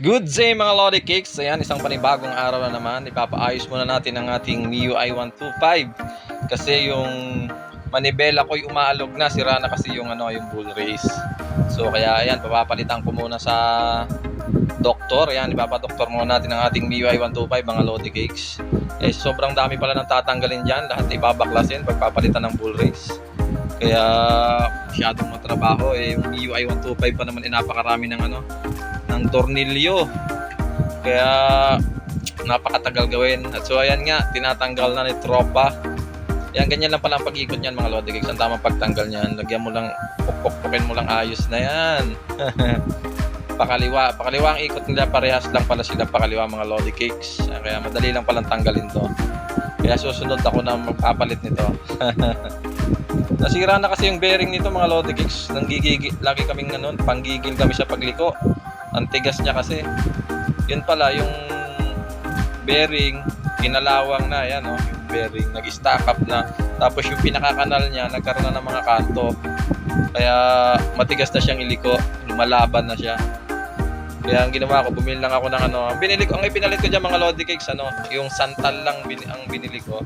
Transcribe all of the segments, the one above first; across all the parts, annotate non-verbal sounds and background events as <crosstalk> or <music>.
Good day mga Lodi Cakes. Ayan, isang panibagong araw na naman. Ipapaayos muna natin ang ating MIUI 125. Kasi yung manibela ko'y umaalog na. Sira na kasi yung, ano, yung bull race. So kaya ayan, papapalitan ko muna sa doktor. Ayan, ipapadoktor muna natin ang ating MIUI 125 mga Lodi Cakes. Eh, sobrang dami pala ng tatanggalin dyan. Lahat ibabaklasin pagpapalitan ng bull race. Kaya masyadong matrabaho. Eh, yung MIUI 125 pa naman, eh, napakarami ng ano, ng tornilyo. Kaya napakatagal gawin. At so ayan nga, tinatanggal na ni tropa. Yan, ganyan lang pala ang pag-ikot niyan mga Lodi Gigs. Ang tamang pagtanggal niyan. Lagyan mo lang, pukpuk-pukin mo lang ayos na yan. <laughs> pakaliwa. Pakaliwa ang ikot nila. Parehas lang pala sila pakaliwa mga Lodi Cakes. Kaya madali lang palang tanggalin to. Kaya susunod ako na magpapalit nito. <laughs> Nasira na kasi yung bearing nito mga Lodi Cakes. Nanggigigil, lagi kaming ano, panggigil kami sa pagliko. Ang tigas niya kasi. Yun pala, yung bearing, kinalawang na, yan oh, yung bearing, nag-stack up na. Tapos yung pinakakanal niya, nagkaroon na ng mga kanto. Kaya matigas na siyang iliko, lumalaban na siya. Kaya ang ginawa ko, bumili lang ako ng ano, binili ko, ang ipinalit ko diyan mga Lodi Cakes, ano, yung santal lang bin, ang binili ko.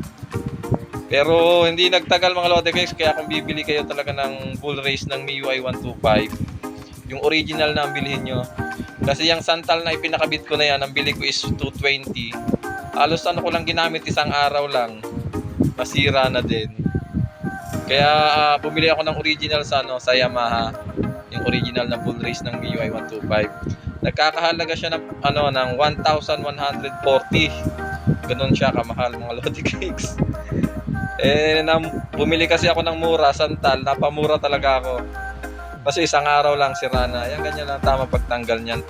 Pero hindi nagtagal mga Lodi Cakes, kaya kung bibili kayo talaga ng full race ng MIUI 125, yung original na ang bilhin nyo. Kasi yung santal na ipinakabit ko na yan, ang bili ko is 220. Halos ano ko lang ginamit isang araw lang. Masira na din. Kaya ah, bumili ako ng original sa ano, sa Yamaha. Yung original na full race ng MIUI 125. Nagkakahalaga siya ng ano ng 1,140. Ganun siya kamahal mga Lodi Cakes. Eh, na, bumili kasi ako ng mura, santal, napamura talaga ako. Kasi isang araw lang sira na. Yan, ganyan lang tama pagtanggal niyan.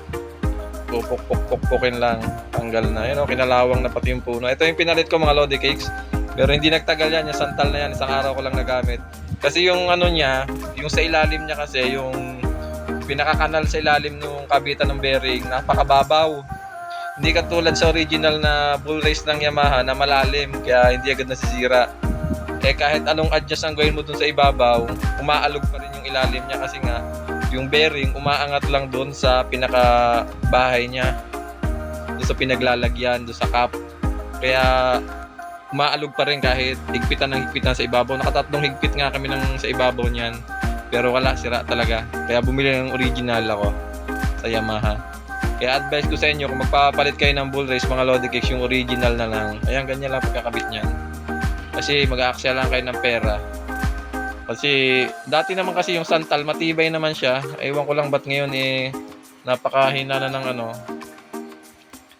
Pupuk-puk-pukin lang. Tanggal na. Yun, oh, kinalawang na pati yung puno. Ito yung pinalit ko mga Lodi Cakes. Pero hindi nagtagal yan. Yung santal na yan. Isang araw ko lang nagamit. Kasi yung ano niya, yung sa ilalim niya kasi, yung pinakakanal sa ilalim ng kabitan ng bearing, napakababaw. Hindi katulad sa original na bull race ng Yamaha na malalim, kaya hindi agad nasisira. Eh kahit anong adjust ang gawin mo dun sa ibabaw, umaalog pa rin ilalim niya kasi nga yung bearing umaangat lang dun sa pinaka bahay niya. Dun sa pinaglalagyan, dun sa cap. Kaya umaalog pa rin kahit higpitan ng higpitan sa ibabaw. Nakatatlong higpit nga kami ng sa ibabaw niyan. Pero wala, sira talaga. Kaya bumili ng original ako sa Yamaha. Kaya advice ko sa inyo, kung magpapalit kayo ng bull race, mga Lodi Cakes, yung original na lang. Ayan, ganyan lang pagkakabit niyan. Kasi mag-aaksya lang kayo ng pera. Kasi dati naman kasi yung santal, matibay naman siya. Ewan ko lang ba't ngayon eh, napakahina na ng ano,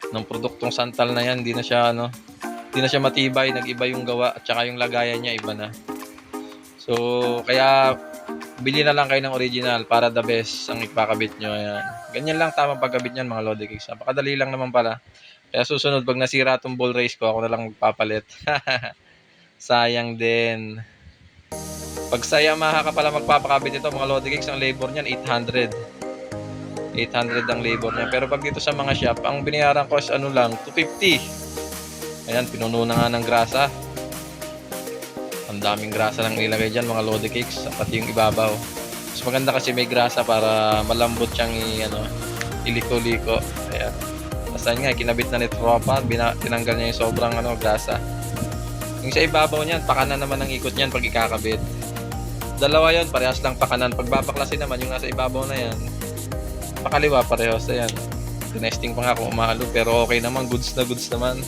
ng produktong santal na yan. Hindi na siya ano, hindi na siya matibay, nag-iba yung gawa at saka yung lagayan niya iba na. So, kaya bili na lang kayo ng original para the best ang ipakabit nyo. Ayan. Ganyan lang tamang pagkabit niyan mga Lodi Cakes. Napakadali lang naman pala. Kaya susunod, pag nasira tong ball race ko, ako na lang magpapalit. <laughs> Sayang din. Pag sa Yamaha ka pala magpapakabit ito, mga Lodi Cakes, ang labor niyan 800. 800 ang labor niya. Pero pag dito sa mga shop, ang binayaran ko is ano lang, 250. Ayan, pinuno na nga ng grasa. Ang daming grasa lang nilagay dyan, mga Lodi Cakes, pati yung ibabaw. Mas maganda kasi may grasa para malambot siyang i, ano, iliko-liko. Ayan. Yun nga, kinabit na ni Tropa, bina, tinanggal niya yung sobrang ano, grasa. Yung sa ibabaw niyan, pakanan naman ang ikot niyan pag ikakabit. Dalawa yon parehas lang pakanan. Pag babaklasin naman, yung nasa ibabaw na yan, pakaliwa parehas na yan. Tinesting pa nga kung umahalo, pero okay naman, goods na goods naman.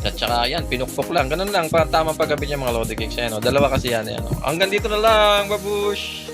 At saka yan, pinukpok lang. Ganun lang, para tamang paggabi niya mga Lodi Cakes. Ayan, oh. Dalawa kasi yan. Ayan, oh. Hanggang dito na lang, babush!